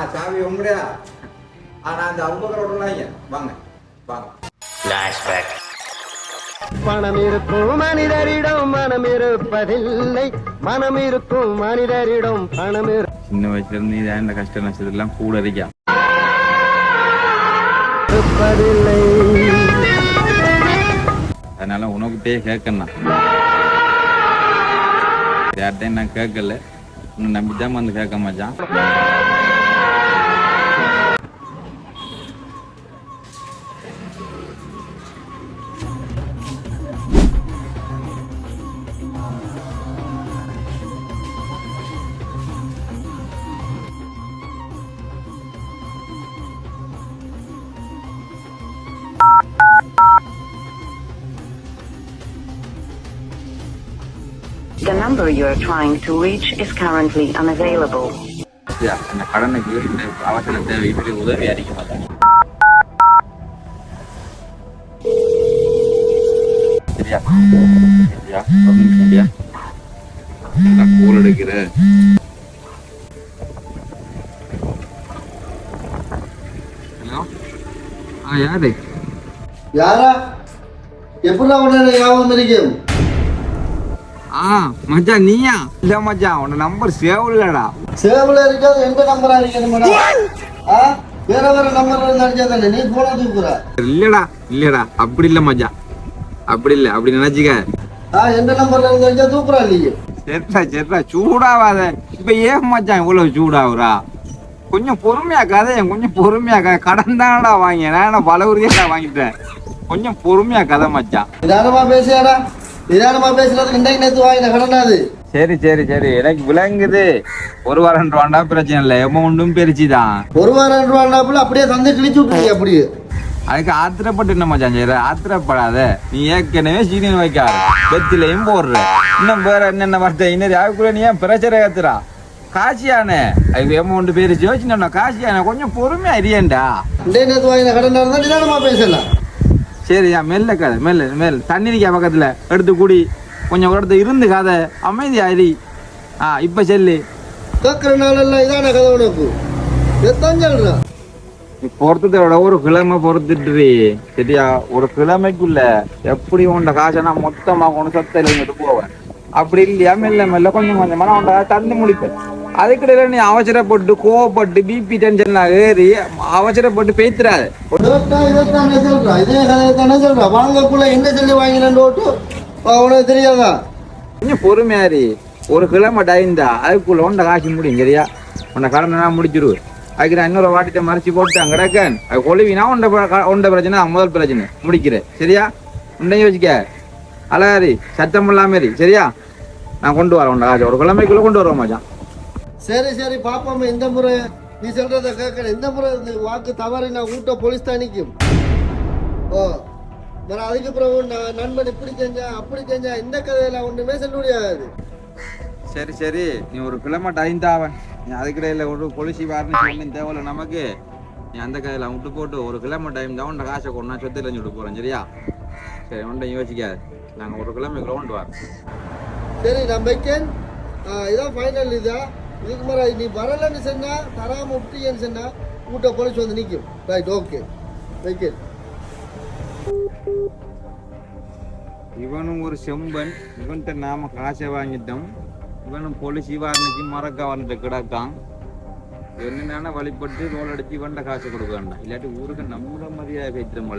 ஆ சாவி உங்களுடையா ஆ நான் அந்த அவுபக்கரோட வாங்க வாங்க பணம் இருக்கும் மனிதரிடம் மனம் இருப்பதில்லை மனம் இருக்கும் மனிதரிடம் பணம் சின்ன வயசுல இருந்து இதான் இந்த கஷ்ட நஷ்டத்தெல்லாம் கூட இருக்கா? இருப்பதில்லை. அதனால உனக்கிட்டே கேட்கணும். யார்கிட்டையும் நான் கேட்கல. உன்னை நம்பித்தான் வந்து கேட்க மச்சான் The number you are trying to reach is currently unavailable. சரியா? இந்த கடனுக்கு இந்த அவசர தேவை இப்படி உதவி அடிக்க மாட்டாங்க சரியா சரியா ஒரு நிமிஷம் சரியா நான் கூல் எடுக்கிறேன் ஹலோ ஆ யாரு யாரா எப்படி உடனே ஞாபகம் இருக்கும் ஆ மச்சான் நீயா? இல்ல மச்சான் உன் நம்பர் சேவ் இல்லடா. சேவல இருக்காது எந்த நம்பரா இருக்கணும் ஆ? வேற வேற நம்பர் அடிச்சா தானே? நீ போன தூக்குற இல்லடா இல்லடா அப்படி இல்ல மச்சான். அப்படி இல்ல அப்படி நினைச்சுக்க. ஆ எந்த நம்பர்ல இருந்து அடிச்சா தூக்குறா இல்லையே சரிடா சரிடா சூடாவாத. இப்ப ஏன் மச்சான் இவ்வளவு சூடாகுறா கொஞ்சம் பொறுமையா கதை கொஞ்சம் பொறுமையா கதை. கடன் தானடா வாங்கி நான் பல உறுதியாடா வாங்கிட்டேன்? கொஞ்சம் பொறுமையா கதை மச்சான். நிதானமா பேசியாடா நிதானமா பேசுறதுக்கு இன்றைக்கு நேத்து வாங்கின கடனாது சரி சரி சரி. எனக்கு விளங்குது. ஒரு வாரம் ரெண்டு வாண்டா பிரச்சனை இல்லை. அமௌண்ட்டும் பெருச்சுதான். ஒரு வாரம் ரெண்டு ரூபாண்டாப்புல அப்படியே தந்து கிழிச்சு விட்டுருக்கீங்க அப்படியே அதுக்கு ஆத்திரப்பட்டு என்ன மச்சான் செய்யற ஆத்திரப்படாத. நீ ஏற்கனவே சீனியன் வைக்காத வெத்திலையும் போடுற. இன்னும் வேற என்னென்ன வார்த்தை? இன்னொரு அதுக்குள்ள நீ ஏன் பிரச்சனை ஏத்துறா? காசியானே. அதுக்கு அமௌண்ட் பேரிச்சு. வச்சுனா காசியானே கொஞ்சம் பொறுமையா அறியண்டா கடனா இருந்தா நிதானமா பேசலாம். சரியா மெல்ல கதை மெல்ல மெல்ல. தண்ணி நிற்க பக்கத்துல. எடுத்து குடி. கொஞ்சம் ஒரு இடத்துல இருந்து கதை. அமைதியா இரு ஆ இப்ப செல்லு. கேட்கிற நாளெல்லாம் இதான கதை உனக்கு? எத்தான் நீ பொறுத்ததை விட ஒரு கிழமை பொறுத்துட்டு சரியா? ஒரு கிழமைக்குள்ள எப்படி உண்ட காசை நான் மொத்தமா கொண்டு சத்தையில இருந்துட்டு போவேன்? அப்படி இல்லையா? மெல்ல மெல்ல கொஞ்சம் கொஞ்சமா நான் உண்ட தந்து முடிப்பேன். அதுக்கிடையில நீ அவசரப்பட்டு கோவப்பட்டு பிபி டென்ஷன் ஏறி அவசரப்பட்டு பேத்துறாது இதத்தான் சொல்றான். இதே கதையை தானே சொல்றான். வாங்கக்குள்ள என்ன சொல்லி வாங்கினேன் ஓட்டு உனக்கு தெரியாதா? கொஞ்சம் பொறுமையாரி ஒரு கிழமை டைம் தான் அதுக்குள்ள உண்ட காசு முடியும் சரியா உன்னை கடனை நான் முடிச்சிருவேன் அதுக்கு நான் இன்னொரு வாட்டிட்ட மறைச்சு போட்டேன் கிடக்கன். அது கொழுவினா உண்ட பிர- உண்ட பிரச்சனை முதல் பிரச்சனை. முடிக்கிறேன். சரியா? உண்டையும் வச்சுக்க அழகாரி சத்தம் இல்லாம இரு, சரியா? நான் கொண்டு வரேன் உண்ட காசு ஒரு கிழமைக்குள்ள கொண்டு வருவேன் மச்சான். சரி சரி பாப்பாம. இந்த முறை நீ சொல்றத கேட்கல. இந்த முறை வாக்கு தவறி நான் ஊட்ட போலீஸ் தான் நிற்கும் ஓ நான் நண்பன் இப்படி செஞ்சா அப்படி செஞ்சா இந்த கதையில ஒண்ணுமே சொல்ல முடியாது. சரி சரி. நீ ஒரு கிழமை டைம் தாவன் நீ அதுக்கிடையில ஒரு பொலிசி வாரணும் ஒன்றும் தேவையில்ல நமக்கு. நீ அந்த கதையில விட்டு போட்டு ஒரு கிழமை டைம் தான் உண்ட காசை கொண்டா சொத்து இழந்து விட்டு போறேன் சரியா? சரி ஒன்றை யோசிக்காது. நாங்கள் ஒரு கிழமைக்குள்ள கொண்டு வரோம் சரி நான் வைக்கேன். இதான் ஃபைனல் இதா? இதுக்கு மேலே நீ வரலன்னு சொன்னா தராம விட்டீங்கன்னு சொன்னா ஊட்ட போலீஸ் வந்து நிற்கும் ரைட் ஓகே வைக்கேன் இவனும் ஒரு செம்பன் இவன்கிட்ட நாம காசை வாங்கிட்டோம். இவனும் போலீஸ் இவாரனுக்கு மறக்க வந்துட்டு கிடக்கான். என்னென்ன வழிபட்டு ரோல் அடிச்சு இவன்கிட்ட காசு கொடுக்க வேண்டாம். இல்லாட்டி ஊருக்கு நம்மள மரியாதை வைத்திரம்